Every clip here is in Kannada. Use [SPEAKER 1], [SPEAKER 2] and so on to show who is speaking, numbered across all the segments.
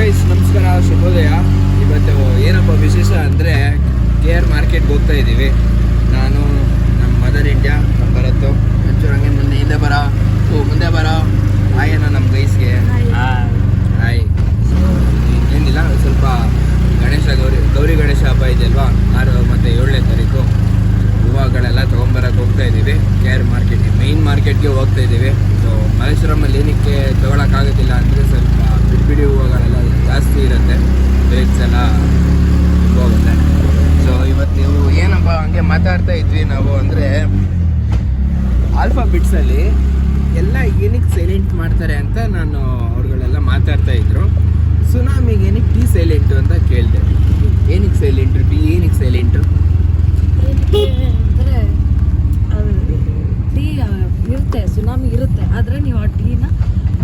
[SPEAKER 1] ಗೈಸ್ ನಮಸ್ಕಾರ ಶುಭೋದಯ. ಇವತ್ತು ಏನಪ್ಪ ವಿಶೇಷ ಅಂದರೆ ಕೆ ಆರ್ ಮಾರ್ಕೆಟ್ಗೆ ಹೋಗ್ತಾ ಇದ್ದೀವಿ ನಾನು ನಮ್ಮ ಮದರ್ ಇಂಡಿಯಾ ನಮ್ಮ ಭರತ್ತು ಒಂಚೂರು ಹಂಗೆ ಮುಂದೆ ಹಿಂದೆ ಬರ. ಓ ಮುಂದೆ ಬರ. ಹಾಯೇನ ನಮ್ಮ ಗೈಸ್ಗೆ ಹಾಯ್ ಏನಿಲ್ಲ ಸ್ವಲ್ಪ ಗಣೇಶ ಗೌರಿ ಗೌರಿ ಗಣೇಶ ಹಬ್ಬ ಇದೆಯಲ್ವಾ ಆರು ಮತ್ತು ಏಳನೇ ತಾರೀಕು. ಹೂವುಗಳೆಲ್ಲ ತೊಗೊಂಬರಕ್ಕೆ ಹೋಗ್ತಾ ಇದ್ದೀವಿ ಕೆ ಆರ್ ಮಾರ್ಕೆಟ್ಗೆ ಮೈನ್ ಮಾರ್ಕೆಟ್ಗೆ ಹೋಗ್ತಾ ಇದ್ದೀವಿ ಸೊ ಮೈಸೂರಮ್ಮಲ್ಲಿ ಏನಕ್ಕೆ ತೊಗೊಳಕ್ಕಾಗೋದಿಲ್ಲ ಅಂದರೆ ಸ್ವಲ್ಪ ಬಿಡಿ ಬಿಡಿ ಹೂವುಗಳೆಲ್ಲ ಜಾಸ್ತಿ ಇರುತ್ತೆ. ರೇಟ್ಸ್ ಎಲ್ಲ ಹೋಗುತ್ತೆ ಸೊ ಇವತ್ತು ನೀವು ಏನಪ್ಪ ಹಂಗೆ ಮಾತಾಡ್ತಾ ಇದ್ವಿ ನಾವು ಅಂದರೆ ಆಲ್ಫಾ ಬಿಟ್ಸಲ್ಲಿ ಎಲ್ಲ ಏನಕ್ಕೆ ಸೈಲೆಂಟ್ ಮಾಡ್ತಾರೆ ಅಂತ ನಾನು ಅವ್ರುಗಳೆಲ್ಲ ಮಾತಾಡ್ತಾ ಇದ್ರು. ಸುನಾಮಿಗೆ ಏನಕ್ಕೆ ಟಿ ಸೈಲೆಂಟು ಅಂತ ಕೇಳಿದೆ. ಏನಕ್ಕೆ ಸೈಲೆಂಟ್ರು ಟೀ ಏನಕ್ಕೆ ಸೈಲೆಂಟ್ರು
[SPEAKER 2] ಟೀ ಇರುತ್ತೆ ಸುನಾಮಿ ಇರುತ್ತೆ. ಆದರೆ ನೀವು ಆ ಟೀನ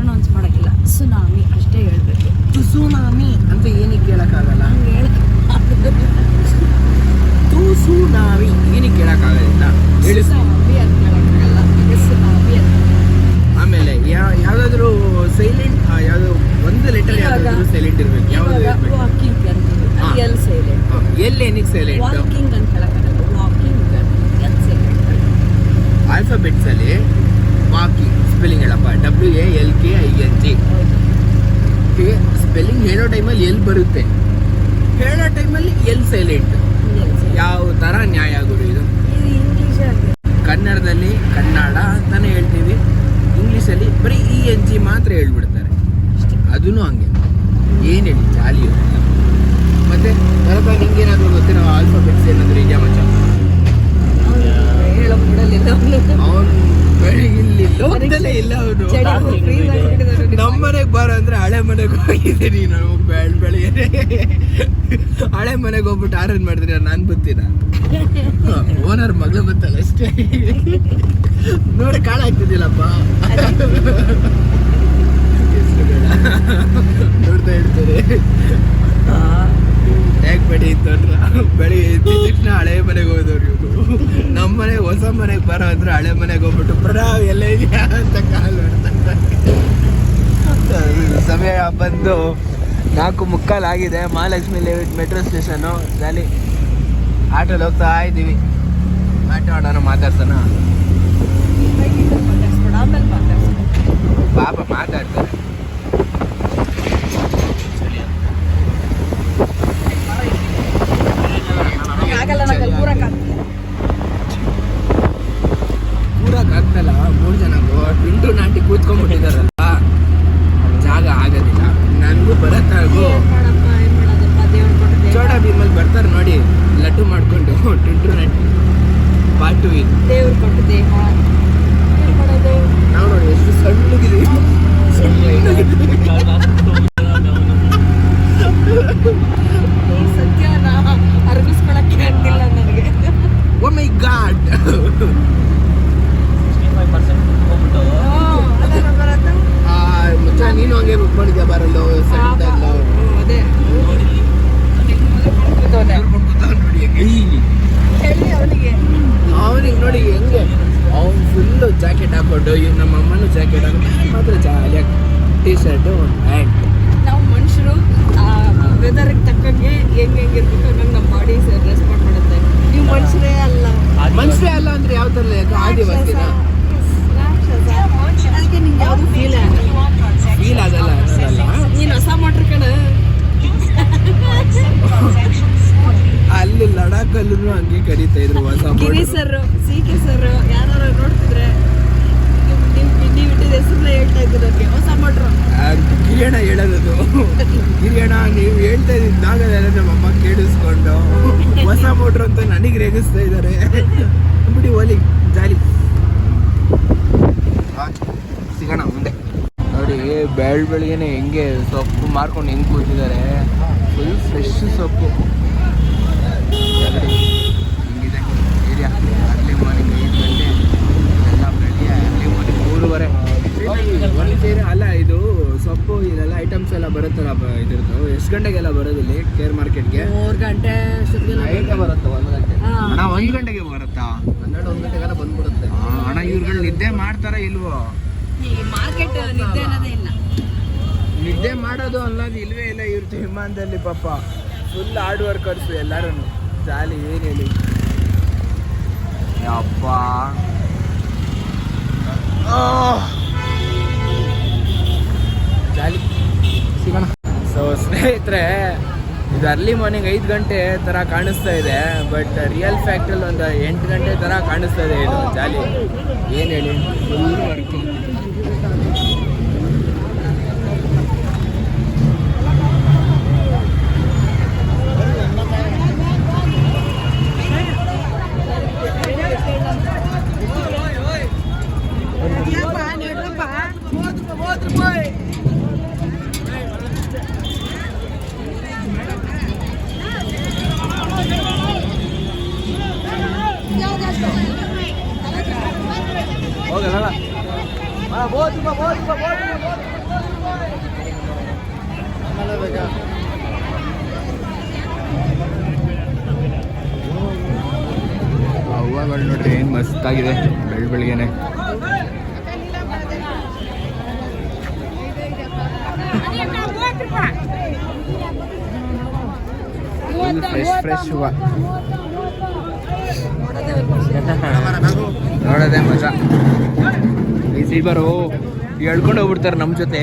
[SPEAKER 2] ಪ್ರೊನೌನ್ಸ್ ಮಾಡೋಕ್ಕಿಲ್ಲ. ಸುನಾಮಿ ಅಷ್ಟೇ ಹೇಳಬೇಕು.
[SPEAKER 1] ಸುನಾಮಿ ಅಂತ ಏನಕ್ಕೆ ಕೇಳೋಕ್ಕಾಗಲ್ಲ?
[SPEAKER 2] ಹಂಗೆ ಹೇಳ
[SPEAKER 1] ತು ಸುನಾಮಿ ಏನಕ್ಕೆ ಕೇಳೋಕ್ಕಾಗಲಿಲ್ಲ ಹೇಳಿ.
[SPEAKER 2] ಅಂತ ಹೇಳೋಕ್ಕಾಗಲ್ಲ ಅಂತ
[SPEAKER 1] ಆಮೇಲೆ ಯಾ ಯಾವುದಾದ್ರೂ ಸೈಲೆಂಟ್ ಯಾವುದು ಒಂದು ಲೆಟರ್ ಯಾವುದಾದ್ರೂ ಸೈಲೆಂಟ್ ಇರಬೇಕು. ಯಾವುದು
[SPEAKER 2] ವಾಕಿಂಗ್ ಅಂತೀವಿ
[SPEAKER 1] ಹಾ.
[SPEAKER 2] ಎಲ್ ಸೈಲೆಂಟ್
[SPEAKER 1] ಎಲ್ಲಿ ಏನಕ್ಕೆ ಸೈಲೆಂಟ್
[SPEAKER 2] ವಾಕಿಂಗ್ ಅಂತ ಹೇಳೋಕ್ಕಾಗಲ್ಲ ವಾಕಿಂಗ್ ಎಲ್ ಸೈಲೆಂಟ್
[SPEAKER 1] ಆಲ್ಫಾಬೆಟ್ಸ್ ಅಲ್ಲಿ ವಾಕಿಂಗ್ ಸ್ಪೆಲ್ಲಿಂಗ್ ಹೇಳಪ್ಪ W A L K I N G spelling ಹೇಳೋ ಟೈಮಲ್ಲಿ ಎಲ್ ಬರುತ್ತೆ? ಹೇಳೋ ಟೈಮಲ್ಲಿ ಎಲ್ ಸೈಲೆಂಟ್ ಯಾವ ಥರ ನ್ಯಾಯ ಆಗೋದು ಇದು? ಕನ್ನಡದಲ್ಲಿ ಕನ್ನಡ ಅಂತಾನೆ ಹೇಳ್ತೀವಿ. ಇಂಗ್ಲೀಷಲ್ಲಿ ಬರೀ ಇ ಎನ್ ಜಿ ಮಾತ್ರ ಹೇಳ್ಬಿಡ್ತಾರೆ. ಅದೂ ಹಂಗೆ. ಏನು ಹೇಳಿ ಜಾಲಿ ಇರುತ್ತೆ ಮತ್ತೆ ಬರಪ್ಪ ನಿಂಗೇನಾದರೂ ಗೊತ್ತಿರೋ ಆಲ್ಫಾಬೆಟ್ಸ್ ಏನಾದರೂ ಇದೆಯಾ ಮಚ್ಚ?
[SPEAKER 2] ಅವನು
[SPEAKER 1] ಲೋಕದಲ್ಲೇ ಇಲ್ಲ ಅವನು.
[SPEAKER 2] ನಿಮ್ಮ
[SPEAKER 1] ಮನೆಗೆ ಬಾರ ಅಂದ್ರೆ ಹಳೆ ಮನೆಗೆ ಹೋಗಿದ್ದೆ ನೀನು. ಬೆಳ ಬೆಳಿಗ್ಗೆ ಹಳೆ ಮನೆಗೆ ಹೋಗ್ಬಿಟ್ಟು ಆರನ್ ಮಾಡಿದ್ರೆ ನಾನು ಬತ್ತೀನ ಓನರ್ ಮಗಳು ಬತ್ತಲ್ಲ ಅಷ್ಟೇ. ನೋಡಿ ಕಾಳ ಆಗ್ತಿದ್ದಿಲ್ಲಪ್ಪ. ನೋಡ್ತಾ ಇರ್ತಾರೆ. ಹೇಗ್ ಬೇಡಿ ಅಂತ ಬೆಳಿಗ್ಗೆ ಎದ್ದ ತಕ್ಷಣ ಹಳೆ ಮನೆಗೆ ಹೋದವ್ರು. ಮನೆಗೆ ಹೊಸ ಮನೆಗೆ ಬರೋ ಅಂದ್ರೆ ಹಳೆ ಮನೆಗೆ ಹೋಗ್ಬಿಟ್ಟು ಬರ ಎಲ್ಲ ಇದೆಯಾ? ಅಂತ ಕಾಲು ಸಮಯ ಬಂದು ನಾಲ್ಕು ಮುಕ್ಕಾಲು ಆಗಿದೆ. Mahalakshmi layout metro station jolly ಆಟೋಲ್ಲಿ ಹೋಗ್ತಾ ಇದ್ದೀವಿ. ಆಟೋ ಆಡೋಣ ಮಾತಾಡ್ತಾನ. ಪಾಪ ಮಾತಾಡ್ತಾರೆ
[SPEAKER 2] ಆಗಲ್ಲ ನಂಗೆ ಕೂರಕ್ಕಾಗ್ತಿಲ್ಲ
[SPEAKER 1] ಕೂರಕ್ ಆಗ್ತಲ್ಲ ಮೂರು ಜನಕ್ಕೂ ಪಿಂಟು ನಾಟಿ ಕೂತ್ಕೊಂಡ್ಬಿಟ್ಟಿದಾರಲ್ಲ ಜಾಗ ಆಗೋದಿಲ್ಲ ನನಗೂ ಬರತ್ತಾಗು
[SPEAKER 2] ಏನ್ ಮಾಡಪ್ಪ ಏನ್ ಮಾಡೋದಪ್ಪ ದೇವ್ರು ಕೊಟ್ಟಿದೆ
[SPEAKER 1] ಚೋಟಾ ಭೀಮಲ್ಲಿ ಬರ್ತಾರೆ ನೋಡಿ ಲಡ್ಡು ಮಾಡ್ಕೊಂಡು ಟಿಂಟು ಪಾರ್ಟ್. ಪಾಟು ಇದು
[SPEAKER 2] ದೇವ್ರು ಕೊಟ್ಟು ದೇಹ
[SPEAKER 1] ನಾವು ನೋಡಿ ಎಷ್ಟು ಸಣ್ಣಗಿದೆ
[SPEAKER 2] ಈ ಸತ್ಯನ? ಅರಗಿಸ್ಕೊಳಕ್ಕೆ ಆಗ್ತಿಲ್ಲ ನನಗೆ.
[SPEAKER 1] ಓ ಮೈ ಗಾಡ್ ಮುಚ್ಚ ನೀನು ಹಂಗೆ ಬುಕ್ ಮಾಡಿದ್ಯಾ ಬರಲ್ಲ ಸಣ್ಣ
[SPEAKER 2] ಅದೇ.
[SPEAKER 1] ಹೆಂಗೆ.
[SPEAKER 2] ಹೇಳಿ ಅವನಿಗೆ?
[SPEAKER 1] ಅವನಿಗೆ ನೋಡಿ ಹೆಂಗೆ. ಅವ್ನು ಫುಲ್ಲು ಜಾಕೆಟ್ ಹಾಕೊಂಡು ನಮ್ಮ ಅಮ್ಮನೂ ಜಾಕೆಟ್ ಹಾಕೊಂಡು ಮಾತ್ರ ಜಾಲಿಯಾಗಿ ಟೀ ಶರ್ಟು ಪ್ಯಾಂಟ್
[SPEAKER 2] ನಾವು ಮನುಷ್ಯರು ವೆದರ್ಗೆ ತಕ್ಕಂಗೆ ಹೆಂಗೆ ಹೆಂಗಿರ್ಬೇಕು ಹಂಗಂಗೆ ನಮ್ಮ ಬಾಡಿ ರೆಸ್ಪಾಂಡ್ ಮಾಡುತ್ತೆ. ನೀವು ಮನುಷ್ಯರೇ ಅಲ್ಲ.
[SPEAKER 1] ಮನುಷ್ಯ ಅಲ್ಲ ಅಂದ್ರೆ ಯಾವ ಥರ ಆದಿವಾಸಿನ.
[SPEAKER 2] ಅದಕ್ಕೆ ನಿಂಗೆ ಯಾವುದು ಫೀಲ್ ಆಗಲ್ಲ.
[SPEAKER 1] ಫೀಲ್ ಆಗಲ್ಲ
[SPEAKER 2] ನೀನು ಹೊಸ ಮಾಡ್ರಿ ಕಣ.
[SPEAKER 1] ಲಡಾಖಲ್ಲೂ ಹಂಗೆ ಕರೀತಾ ಇದ್ರು ಹೊಸ board.
[SPEAKER 2] Sir C K sir ಯಾರು ನೋಡ್ತಿದ್ರೆ ನೀವು ಇಟ್ಟಿದ ಹೆಸರನ್ನ ಹೇಳ್ತಾ ನನಗೆ ಹೊಸ ಮಾಡ್ರು
[SPEAKER 1] ಆ, ಗಿರಿಯಣ್ಣ ಹೇಳೋದು? ಗಿರಿಯಣ್ಣ ನೀವು ಹೇಳ್ತಾ ಇದ್ದಾಗಲೆಲ್ಲ ನಮ್ಮ ಅಮ್ಮ ಕೇಳಿಸ್ಕೊಂಡು ಹೊಸ ಮೋಟ್ರ್ ಅಂತ ನನಗೆ ರೇಗಿಸ್ತಾ ಇದ್ದಾರೆ. ಬಿಡಿ ಓಲಿ ಜಾಲಿ. ಸಿಗೋಣ ಮುಂದೆ. ನೋಡಿ ಬೆಳ್ ಬೆಳಿಗ್ಗೆನೆ ಹೆಂಗೆ ಸೊಪ್ಪು ಮಾರ್ಕೊಂಡು ಹೆಂಗೆ ಕೂತಿದ್ದಾರೆ. ಫುಲ್ ಫ್ರೆಶ್ ಸೊಪ್ಪು. ಹಿಂಗಿದೆ. ಏರಿಯಾ ಅರ್ಲಿ ಮಾರ್ನಿಂಗ್ ಐದು ಗಂಟೆ. ಎಲ್ಲ ಬೆಳಿಗ್ಗೆ ಅರ್ಲಿ ಮಾರ್ನಿಂಗ್ ಮೂರುವರೆ. ಅಲ್ಲ ಇದು. ಸೊಪ್ಪು ಇದೆಲ್ಲ ಐಟಮ್ಸ್ ಎಲ್ಲ ಬರುತ್ತಲ್ಲ ಇದ್ರದ್ದು. ಎಷ್ಟು ಗಂಟೆಗೆಲ್ಲ ಬರೋದಿಲ್ಲಿ ಕೇರ್ ಮಾರ್ಕೆಟ್ಗೆ
[SPEAKER 2] ಮೂರು ಗಂಟೆ
[SPEAKER 1] ನೈಟೇ ಬರುತ್ತೆ ಒಂದು ಗಂಟೆ? ಅಣ್ಣ ಒಂದು ಗಂಟೆಗೆ ಬರುತ್ತಾ?
[SPEAKER 3] ಹನ್ನೆರಡು ಒಂದು ಗಂಟೆಗೆಲ್ಲ ಬಂದ್ಬಿಡುತ್ತೆ.
[SPEAKER 1] ಅಣ್ಣ ಇವ್ರುಗಳು ನಿದ್ದೆ ಮಾಡ್ತಾರಾ ಇಲ್ವೋ?
[SPEAKER 2] ಈ ಮಾರ್ಕೆಟ್ ನಿದ್ದೆ ಅನ್ನೋದೇ ಇಲ್ಲ.
[SPEAKER 1] ನಿದ್ದೆ ಮಾಡೋದು ಅನ್ನೋದು ಇಲ್ವೇ ಇಲ್ಲ ಇವ್ರ ವಿಮಾನದಲ್ಲಿ ಪಾಪ. ಫುಲ್ ಹಾರ್ಡ್ ವರ್ಕರ್ಸು ಎಲ್ಲರೂ ಜಾಲಿ ಏನು ಹೇಳಿ? ಯಪ್ಪ. ಜಾಲಿ. ಸಿಗೋಣ ಸೊ ಸ್ನೇಹಿತರೆ ಇದು ಅರ್ಲಿ ಮಾರ್ನಿಂಗ್ ಐದು ಗಂಟೆ ಥರ ಕಾಣಿಸ್ತಾ ಇದೆ ಬಟ್ ರಿಯಲ್ ಫ್ಯಾಕ್ಟ್ರಲ್ಲಿ ಒಂದು ಎಂಟು ಗಂಟೆ ಥರ ಕಾಣಿಸ್ತಾ ಇದೆ ಇದು ಜಾಲಿ. ಏನು ಹೇಳಿ? ಫುಲ್ ವರ್ಕು ಹೋಗಲ್ಲ ಹೂವಗಳು ನೋಡ್ರಿ ಏನು ಮಸ್ತಾಗಿದೆ ಬೆಳ್ ಬೆಳಿಗ್ಗೆನೆ ಫ್ರೆಶ್ ಹೂವು ನೋಡೋದೇ ಮಜಾ. ಈ ಸೀಬರು ಎಳ್ಕೊಂಡು ಹೋಗ್ಬಿಡ್ತಾರೆ ನಮ್ಮ ಜೊತೆ.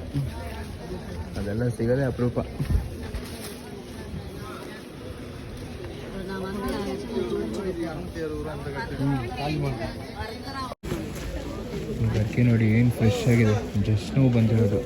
[SPEAKER 1] ಅದೆಲ್ಲ ಸಿಗದೆ ಅಪರೂಪ. ಬರ್ಕೆ ನೋಡಿ ಏನು ಫ್ರೆಶ್ ಆಗಿದೆ. ಜಸ್ಟ್ ನೋವು ಬಂದಿರೋದು.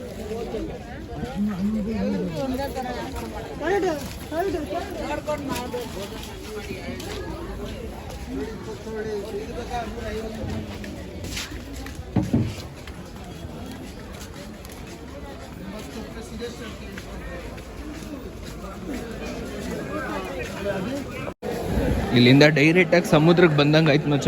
[SPEAKER 1] ಇಲ್ಲಿಂದ ಡೈರೆಕ್ಟಾಗಿ ಸಮುದ್ರಕ್ಕೆ ಬಂದಂಗೆ ಆಯ್ತು ಮಚ್ಚ.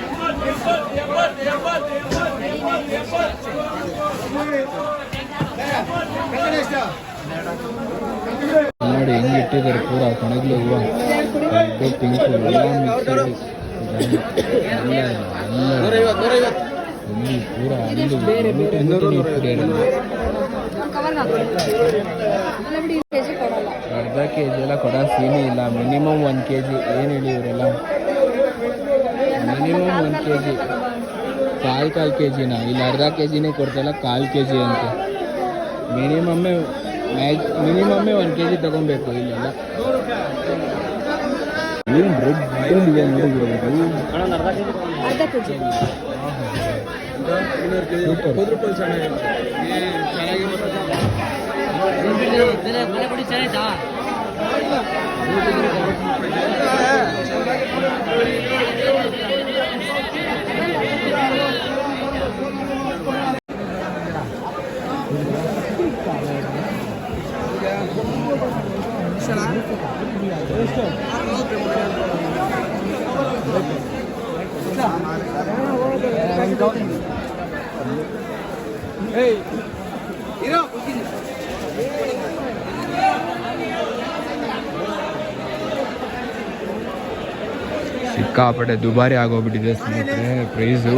[SPEAKER 1] ನೋಡಿ ಹೆಂಗ್ ಇಟ್ಟಿದ್ದಾರೆ ಪೂರ? ಕಣಗ್ಲು ಎಲ್ಲ ಅರ್ಧ ಕೆ ಜಿ ಎಲ್ಲ ಕೊಡೋ ಸೀನೇ ಇಲ್ಲ. ಮಿನಿಮಮ್ ಒಂದು ಕೆ ಜಿ ಏನು ಹೇಳಿ ಇವರೆಲ್ಲ ಮಿನಿಮಮ್ ಒಂದು ಕೆ ಜಿ ಕಾಲು ಕಾಲು ಕೆ ಜಿನ ಇಲ್ಲಿ ಅರ್ಧ ಕೆ ಜಿನೇ ಕೊಡ್ತಲ್ಲ ಕಾಲು ಕೆ ಜಿ ಅಂತ ಮಿನಿಮಮ್ಮೇ ಮ್ಯಾಕ್ ಮಿನಿಮಮ್ಮೇ ಒಂದು ಕೆ ಜಿ ತೊಗೊಬೇಕು ಇಲ್ಲೆಲ್ಲ. ಏನು ಬ್ರೆಡ್ ಇದೆ ನೋಡಿ
[SPEAKER 2] ಅರ್ಧ ಕೆ ಜಿ
[SPEAKER 1] ಸಿಕ್ಕಾಪಟ್ಟೆ ದುಬಾರಿ ಆಗೋಗ್ಬಿಟ್ಟಿದೆ ಸ್ನೇಹಿತರೆ ಪ್ರೈಸು.